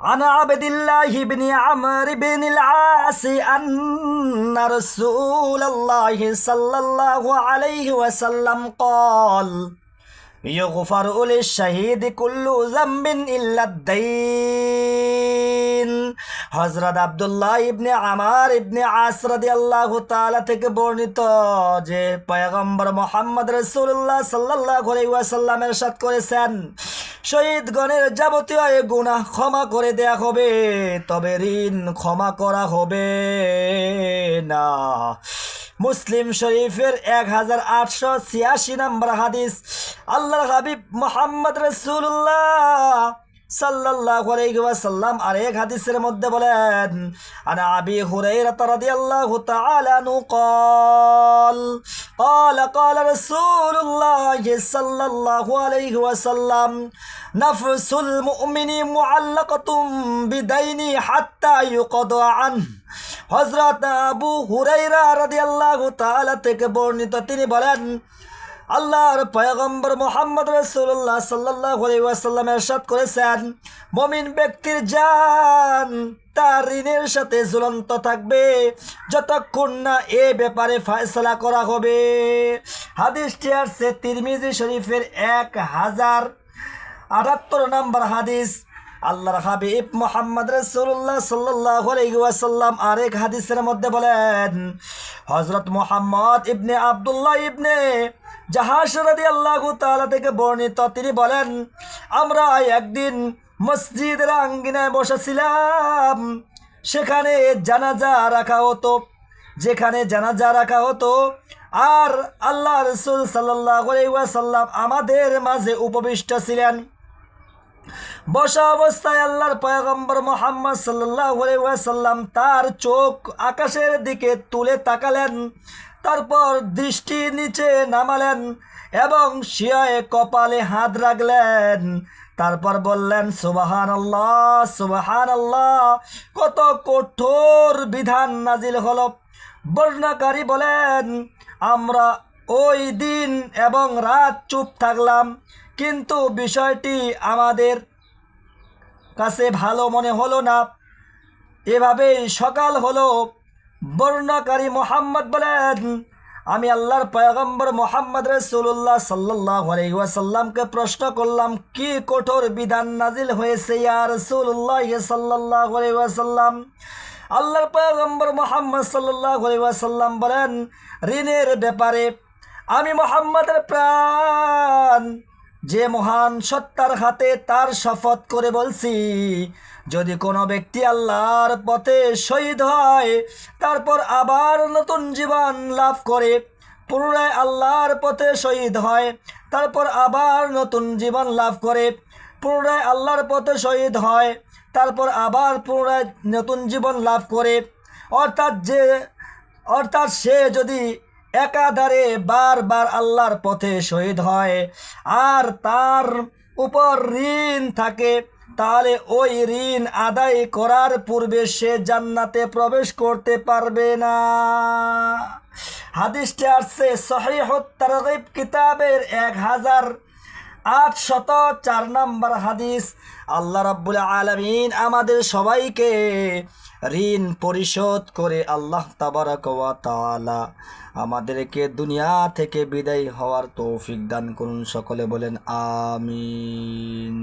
عن عبد الله بن عمرو بن العاص أن رسول الله صلى الله عليه وسلم قال يغفر للشهيد كل ذنب إلا الدين হজরত আব্দুল্লাহ ইবনে আমার ইবনে আসরাদি আল্লাহ তাআলা থেকে বর্ণিত যে পয়গম্বর মোহাম্মদ রসুল্লাহ সাল্লাহ ওয়াসাল্লাম এরশাদ করেছেন, শহীদগণের যাবতীয় এ গুনাহ ক্ষমা করে দেয়া হবে, তবে ঋণ ক্ষমা করা হবে না। মুসলিম শরীফের এক হাজার আটশো ছিয়াশি নম্বর হাদিস আল্লাহ হাবিব মোহাম্মদ রসুল্লাহ সাল্লাল্লাহু আলাইহি ওয়াসাল্লাম আর এক হাদিসের মধ্যে বলেন আনা আবি হুরাইরা রাদিয়াল্লাহু তাআলা আনহু قال قال قال رسول الله صلى الله عليه وسلم نفس المؤمن معلقة بدين حتى يقضى عنه হজরত আবু হুরাইরা রাদিয়াল্লাহু তাআলা থেকে বর্ণিত তিনি বলেন আল্লাহর পয়গম্বর মোহাম্মদ রসুল্লাহ সাল্লাহ ওয়াসাল্লাম এরশাদ করেছেন, মমিন ব্যক্তির যান তার ঋণের সাথে ঝুলন্ত থাকবে, যতক্ষণ না এ ব্যাপারে ফয়সলা করা হবে। হাদিসটি আসছে তিরমিজি শরীফের এক হাজার আটাত্তর নম্বর হাদিস। আল্লাহর হাবিব মোহাম্মদ রসুল্লাহ সাল্লাহ ওয়াসাল্লাম আরেক হাদিসের মধ্যে বলেন হজরত মোহাম্মদ ইবনে আবদুল্লাহ ইবনে জাহাজ রাদি আল্লাহ তালা থেকে বর্ণিত, তিনি বলেন, আমরা একদিন মসজিদের আঙ্গিনায় বসেছিলাম। সেখানে জানাজা রাখা হতো, যেখানে জানাজা রাখা হতো। আর আল্লাহ রসুল সাল্লাহ ওয়াসাল্লাম আমাদের মাঝে উপবিষ্ট ছিলেন। বসা অবস্থায় আল্লাহর পয়গম্বর মোহাম্মদ সাল্লাহ সাল্লাম তার চোখ আকাশের দিকে তুলে তাকালেন। তারপর দৃষ্টি নিচে নামালেন এবং শিয়ায় কপালে হাত রাখলেন। তারপর বললেন সুবাহান আল্লাহ সুবাহান আল্লাহ কত কঠোর বিধান নাজিল হল। বর্ণাকারী বলেন, আমরা ওই দিন এবং রাত চুপ থাকলাম, কিন্তু বিষয়টি আমাদের কাছে ভালো মনে হলো না। এভাবেই সকাল হলো। বর্ণাকারী মোহাম্মদ বলেন, আমি আল্লাহর পয়গম্বর মোহাম্মদ রসুল্লাহ সাল্লাহ আলাইসাল্লামকে প্রশ্ন করলাম, কি কঠোর বিধান নাজিল হয়েছে ইয়া রসুল্লাহ সাল্লাহ আলাইসাল্লাম আল্লাহর পয়গম্বর মোহাম্মদ সাল্লাহ আলাইসাল্লাম বলেন, ঋণের ব্যাপারে আমি মোহাম্মদের প্রাণ যে মহান সত্তার হাতে তার শপথ করে বলছি, যদি কোনো ব্যক্তি আল্লাহর পথে শহীদ হয়, তারপর আবার নতুন জীবন লাভ করে, পুনরায় আল্লাহর পথে শহীদ হয়, তারপর আবার নতুন জীবন লাভ করে, পুনরায় আল্লাহর পথে শহীদ হয়, তারপর আবার পুনরায় নতুন জীবন লাভ করে, অর্থাৎ যে, অর্থাৎ সে যদি একাধারে বারবার আল্লাহর পথে শহীদ হয়। আর তার উপর ঋণ থাকে, তাহলে ওই ঋণ আদায় করার পূর্বে সে জান্নাতে প্রবেশ করতে পারবে না। হাদিসটি আসছে সহিহত তারগিব কিতাবের এক হাজার আট শত চার নম্বর হাদিস। আল্লাহ রাব্বুল আলমিন আমাদের সবাইকে ঋণ পরিশোধ করে আল্লাহ তাবারক তালা আমাদেরকে দুনিয়া থেকে বিদায় হওয়ার তৌফিক দান করুন। সকলে বলেন, আমিন।